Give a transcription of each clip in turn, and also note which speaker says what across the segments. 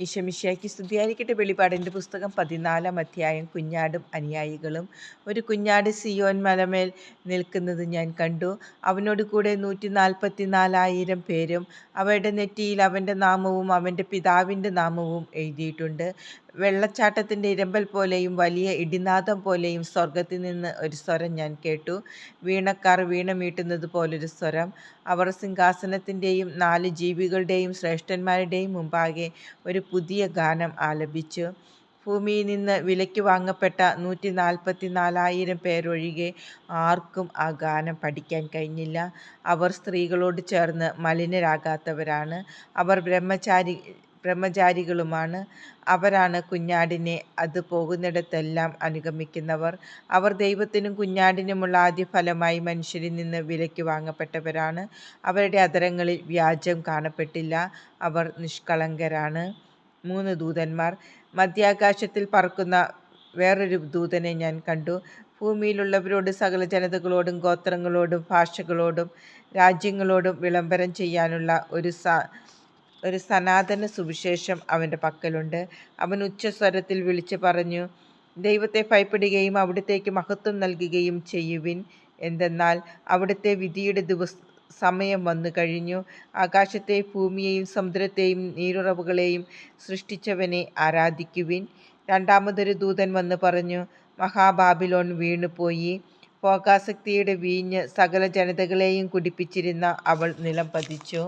Speaker 1: ഈശമിഷ്യാക്കി സ്തുതിയായിരിക്കട്ടെ. വെളിപാടിന്റെ പുസ്തകം പതിനാലാം അധ്യായം കുഞ്ഞാടും അനുയായികളും. ഒരു കുഞ്ഞാട് സിയോൻ മലമേൽ നിൽക്കുന്നത് ഞാൻ കണ്ടു. അവനോട് കൂടെ നൂറ്റി നാൽപ്പത്തി നാലായിരം പേരും അവരുടെ നെറ്റിയിൽ അവന്റെ നാമവും അവന്റെ പിതാവിന്റെ നാമവും എഴുതിയിട്ടുണ്ട്. വെള്ളച്ചാട്ടത്തിന്റെ ഇരമ്പൽ പോലെയും വലിയ ഇടിനാദം പോലെയും സ്വർഗത്തിൽ നിന്ന് ഒരു സ്വരം ഞാൻ കേട്ടു. വീണക്കാർ വീണ മീട്ടുന്നത് പോലൊരു സ്വരം. അവർ സിംഹാസനത്തിന്റെയും നാല് ജീവികളുടെയും ശ്രേഷ്ഠന്മാരുടെയും മുമ്പാകെ ഒരു പുതിയ ഗാനം ആലപിച്ചു. ഭൂമിയിൽ നിന്ന് വിലയ്ക്ക് വാങ്ങപ്പെട്ട നൂറ്റി നാൽപ്പത്തി നാലായിരം പേരൊഴികെ ആർക്കും ആ ഗാനം പഠിക്കാൻ കഴിഞ്ഞില്ല. അവർ സ്ത്രീകളോട് ചേർന്ന് മലിനരാകാത്തവരാണ്. അവർ ബ്രഹ്മചാരി ബ്രഹ്മചാരികളുമാണ്. അവരാണ് കുഞ്ഞാടിനെ അത് പോകുന്നിടത്തെല്ലാം അനുഗമിക്കുന്നവർ. അവർ ദൈവത്തിനും കുഞ്ഞാടിനുമുള്ള ആദ്യ ഫലമായി മനുഷ്യരിൽ നിന്ന് വിലയ്ക്ക് വാങ്ങപ്പെട്ടവരാണ്. അവരുടെ അതരങ്ങളിൽ വ്യാജം കാണപ്പെട്ടില്ല. അവർ നിഷ്കളങ്കരാണ്. മൂന്ന് ദൂതന്മാർ. മധ്യാകാശത്തിൽ പറക്കുന്ന വേറൊരു ദൂതനെ ഞാൻ കണ്ടു. ഭൂമിയിലുള്ളവരോട് സകല ജനതകളോടും ഗോത്രങ്ങളോടും ഭാഷകളോടും രാജ്യങ്ങളോടും വിളംബരം ചെയ്യാനുള്ള ഒരു സ ഒരു സനാതന സുവിശേഷം അവന്റെ പക്കലുണ്ട്. അവൻ ഉച്ചസ്വരത്തിൽ വിളിച്ചു പറഞ്ഞു ദൈവത്തെ ഭയപ്പെടുകയും അവിടത്തേക്ക് മഹത്വം നൽകുകയും ചെയ്യുവിൻ. എന്തെന്നാൽ അവിടുത്തെ വിധിയുടെ ദിവസ സമയം വന്നു കഴിഞ്ഞു. ആകാശത്തെ ഭൂമിയെയും സമുദ്രത്തെയും നീരുറവുകളെയും സൃഷ്ടിച്ചവനെ ആരാധിക്കുവിൻ. രണ്ടാമതൊരു ദൂതൻ വന്ന് പറഞ്ഞു മഹാബാബിലോൺ വീണുപോയി. ഭോഗാസക്തിയുടെ വീഞ്ഞ് സകല ജനതകളെയും കുടിപ്പിച്ചിരുന്ന അവൾ നിലം പതിച്ചു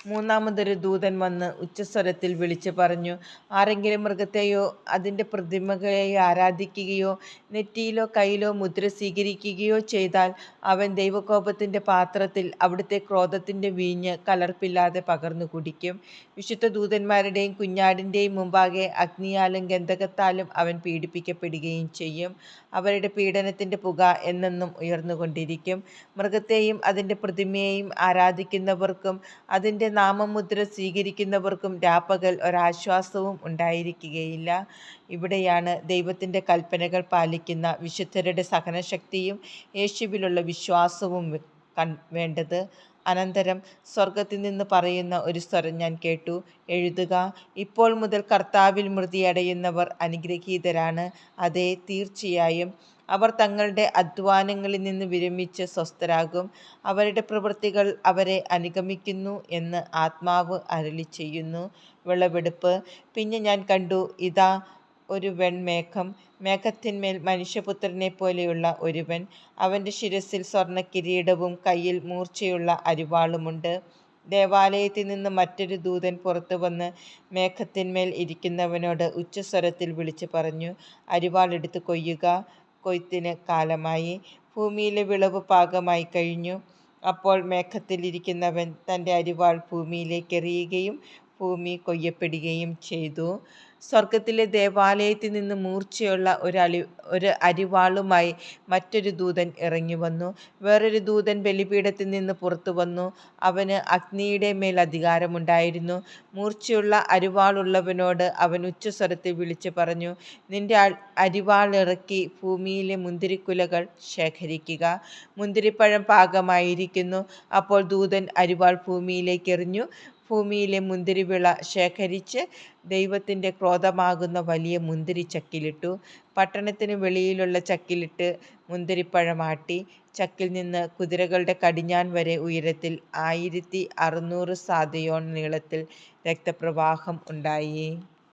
Speaker 1: മൂന്നാമതൊരു ദൂതൻ വന്ന് ഉച്ചസ്വരത്തിൽ വിളിച്ചു പറഞ്ഞു ആരെങ്കിലും മൃഗത്തെയോ അതിന്റെ പ്രതിമകളെയോ ആരാധിക്കുകയോ നെറ്റിയിലോ കയ്യിലോ മുദ്ര സ്വീകരിക്കുകയോ ചെയ്താൽ അവൻ ദൈവകോപത്തിന്റെ പാത്രത്തിൽ അവിടുത്തെ ക്രോധത്തിന്റെ വീഞ്ഞ് കലർപ്പില്ലാതെ പകർന്നു കുടിക്കും. വിശുദ്ധ ദൂതന്മാരുടെയും കുഞ്ഞാടിന്റെയും മുമ്പാകെ അഗ്നിയാലും ഗന്ധകത്താലും അവൻ പീഡിപ്പിക്കപ്പെടുകയും ചെയ്യും. അവരുടെ പീഡനത്തിന്റെ പുക എന്നെന്നും ഉയർന്നുകൊണ്ടിരിക്കും. മൃഗത്തെയും അതിന്റെ പ്രതിമയെയും ആരാധിക്കുന്നവർക്കും അതിന്റെ നാമമുദ്ര സ്വീകരിക്കുന്നവർക്കും രാപ്പകൽ ഒരാശ്വാസവും ഉണ്ടായിരിക്കുകയില്ല. ഇവിടെയാണ് ദൈവത്തിന്റെ കൽപ്പനകൾ പാലിക്കുന്ന വിശുദ്ധരുടെ സഹനശക്തിയും യേശുവിലുള്ള വിശ്വാസവും വേണ്ടത്. അനന്തരം സ്വർഗത്തിൽ നിന്ന് പറയുന്ന ഒരു സ്വരം ഞാൻ കേട്ടു. എഴുതുക ഇപ്പോൾ മുതൽ കർത്താവിൽ മൃതിയടയുന്നവർ അനുഗ്രഹീതരാണ്. അതെ തീർച്ചയായും അവർ തങ്ങളുടെ അധ്വാനങ്ങളിൽ നിന്ന് വിരമിച്ച് സ്വസ്ഥരാകും. അവരുടെ പ്രവൃത്തികൾ അവരെ അനുഗമിക്കുന്നു എന്ന് ആത്മാവ് അരളി ചെയ്യുന്നു. വിളവെടുപ്പ്. പിന്നെ ഞാൻ കണ്ടു ഇതാ ഒരു വെൺമേഘം മേഘത്തിന്മേൽ മനുഷ്യപുത്രനെ പോലെയുള്ള ഒരുവൻ. അവന്റെ ശിരസിൽ സ്വർണ കിരീടവും കയ്യിൽ മൂർച്ചയുള്ള അരിവാളുമുണ്ട്. ദേവാലയത്തിൽ നിന്ന് മറ്റൊരു ദൂതൻ പുറത്തു വന്ന് മേഘത്തിന്മേൽ ഇരിക്കുന്നവനോട് ഉച്ചസ്വരത്തിൽ വിളിച്ചു പറഞ്ഞു അരിവാളെടുത്ത് കൊയ്യുക. കൊയ്ത്തിന് കാലമായി. ഭൂമിയിലെ വിളവ് പാകമായി കഴിഞ്ഞു. അപ്പോൾ മേഘത്തിലിരിക്കുന്നവൻ തന്റെ അരിവാൾ ഭൂമിയിലേക്ക് എറിയുകയും ഭൂമി കൊയ്യപ്പെടുകയും ചെയ്തു. സ്വർഗത്തിലെ ദേവാലയത്തിൽ നിന്ന് മൂർച്ചയുള്ള ഒരു അലി ഒരു അരിവാളുമായി മറ്റൊരു ദൂതൻ ഇറങ്ങി വന്നു വേറൊരു ദൂതൻ ബലിപീഠത്തിൽ നിന്ന് പുറത്തു വന്നു. അവന് അഗ്നിയുടെ മേൽ അധികാരമുണ്ടായിരുന്നു. മൂർച്ചയുള്ള അരിവാളുള്ളവനോട് അവൻ ഉച്ചസ്വരത്തിൽ വിളിച്ചു പറഞ്ഞു നിന്റെ അരിവാളിറക്കി ഭൂമിയിലെ മുന്തിരിക്കുലകൾ ശേഖരിക്കുക. മുന്തിരിപ്പഴം പാകമായിരിക്കുന്നു. അപ്പോൾ ദൂതൻ അരിവാൾ ഭൂമിയിലേക്ക് എറിഞ്ഞു. ഭൂമിയിലെ മുന്തിരിവിള ശേഖരിച്ച് ദൈവത്തിന്റെ ക്രോധമാകുന്ന വലിയ മുന്തിരി ചക്കിലിട്ടു. പട്ടണത്തിന് വെളിയിലുള്ള ചക്കിലിട്ട് മുന്തിരിപ്പഴമാട്ടി. ചക്കിൽ നിന്ന് കുതിരകളുടെ കടിഞ്ഞാൻ വരെ ഉയരത്തിൽ ആയിരത്തി അറുന്നൂറ് സാതയോൺ നീളത്തിൽ രക്തപ്രവാഹം ഉണ്ടായി.